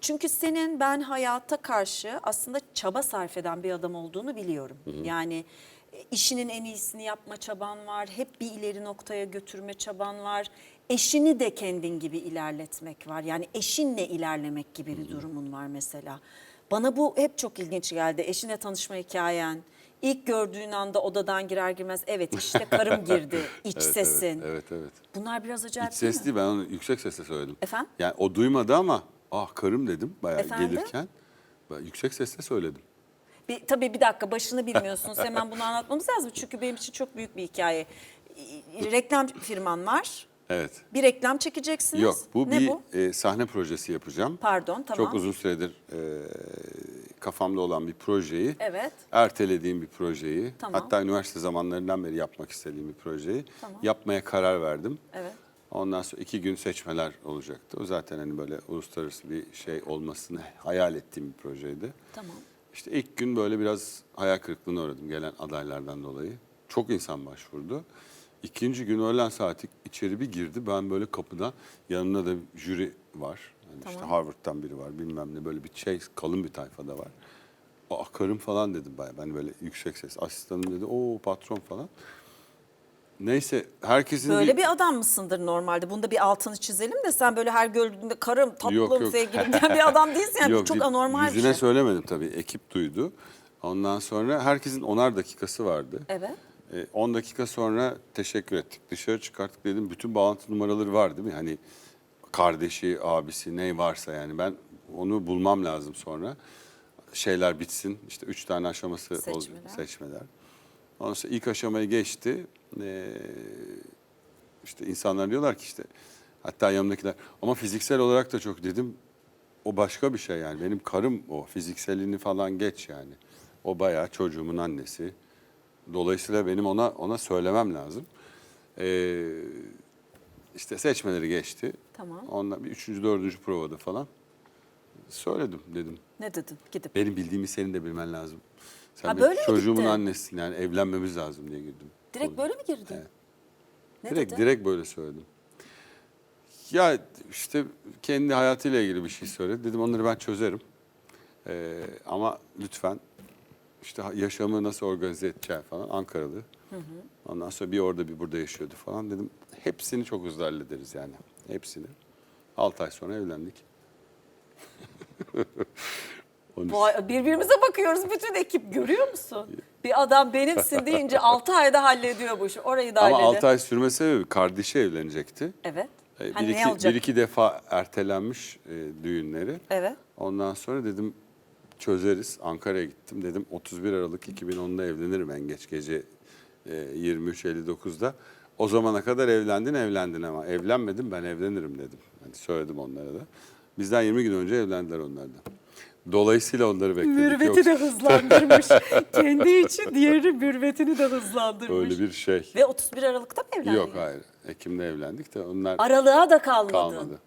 Çünkü senin ben hayata karşı aslında çaba sarf eden bir adam olduğunu biliyorum. Yani e, işinin en iyisini yapma çaban var. Hep bir ileri noktaya götürme çaban var. Eşini de kendin gibi ilerletmek var. Yani eşinle ilerlemek gibi bir durumun var mesela. Bana bu hep çok ilginç geldi. Eşine tanışma hikayen. İlk gördüğün anda odadan girer girmez evet işte karım girdi iç Evet, sesin. Evet, evet, evet. Bunlar biraz acayip İç değil ses mi? değil ben onu yüksek sesle söyledim. Efendim? Yani o duymadı ama ah karım dedim bayağı Efendim? gelirken. Ben yüksek sesle söyledim. Bir, tabii bir dakika başını bilmiyorsunuz. Hemen bunu anlatmamız lazım. Çünkü benim için çok büyük bir hikaye. Reklam firman var. Evet. Bir reklam çekeceksiniz. Yok bu ne bir bu? e, sahne projesi yapacağım. Pardon tamam. Çok uzun süredir e, kafamda olan bir projeyi. Evet. Ertelediğim bir projeyi. Tamam. Hatta üniversite zamanlarından beri yapmak istediğim bir projeyi. Tamam. Yapmaya karar verdim. Evet. Ondan sonra iki gün seçmeler olacaktı. O zaten hani böyle uluslararası bir şey olmasını hayal ettiğim bir projeydi. Tamam. İşte ilk gün böyle biraz hayal kırıklığına uğradım gelen adaylardan dolayı. Çok insan başvurdu. İkinci gün öğlen saati içeri bir girdi. Ben böyle kapıdan yanımda da jüri var. Yani işte Tamam. Harvard'dan biri var bilmem ne böyle bir şey kalın bir tayfada var. Aa karım falan dedim bayağı. Ben böyle yüksek ses. Asistanım dedi o patron falan. Neyse herkesin Böyle bir adam mısındır normalde? Bunda bir altını çizelim de sen böyle her gördüğünde karım, tatlım, Yok, yok. sevgilim diyen bir adam değilsin. Yani bu çok anormal bir Yüzüne şey. söylemedim tabii. Ekip duydu. Ondan sonra herkesin onar dakikası vardı. Evet. E, 10 dakika sonra teşekkür ettik. Dışarı çıkarttık dedim. Bütün bağlantı numaraları var değil mi? Hani kardeşi, abisi ne varsa yani ben onu bulmam lazım sonra. Şeyler bitsin. İşte üç tane aşaması olacak Seçmeler. seçmeler. Ondan sonra ilk aşamayı geçti. Ee, işte insanlar diyorlar ki işte hatta yanımdakiler ama fiziksel olarak da çok dedim. O başka bir şey yani. Benim karım o. Fizikselini falan geç yani. O bayağı çocuğumun annesi. Dolayısıyla benim ona ona söylemem lazım. Ee, işte seçmeleri geçti. Tamam. Ondan bir üçüncü, dördüncü provada falan söyledim dedim. Ne dedin gidip? Benim bildiğimi senin de bilmen lazım. Sen Ha, benim böyle mi çocuğumun gitti? annesisin yani evlenmemiz lazım diye girdim. Direkt böyle mi girdin? Evet. Ne direkt dedi? direkt böyle söyledim. Ya işte kendi hayatıyla ilgili bir şey söyledi. Dedim onları ben çözerim. Ee, ama lütfen işte yaşamı nasıl organize edeceği falan Ankaralı. Ondan sonra bir orada bir burada yaşıyordu falan dedim. Hepsini çok hızlı hallederiz yani. Hepsini. 6 ay sonra evlendik. Vay, birbirimize bakıyoruz bütün ekip görüyor musun? Bir adam benimsin deyince 6 ayda hallediyor bu işi. Orayı da Ama halledi. 6 ay sürme sebebi kardeşi evlenecekti. Evet. Ee, Hani bir, ne iki, olacak? bir iki defa ertelenmiş e, düğünleri. Evet. Ondan sonra dedim çözeriz. Ankara'ya gittim. Dedim 31 Aralık 2010'da evlenirim en geç gece e, 23.59'da. O zamana kadar evlendin evlendin ama evlenmedim ben evlenirim dedim. Hani söyledim onlara da. Bizden 20 gün önce evlendiler onlar da. Dolayısıyla onları bekledik. Mürveti Yoksa de hızlandırmış. Kendi için diğeri mürvetini de hızlandırmış. öyle bir şey. Ve 31 Aralık'ta mı evlendin? Yok hayır. Ekim'de evlendik de onlar Aralığa da kalmadın. kalmadı.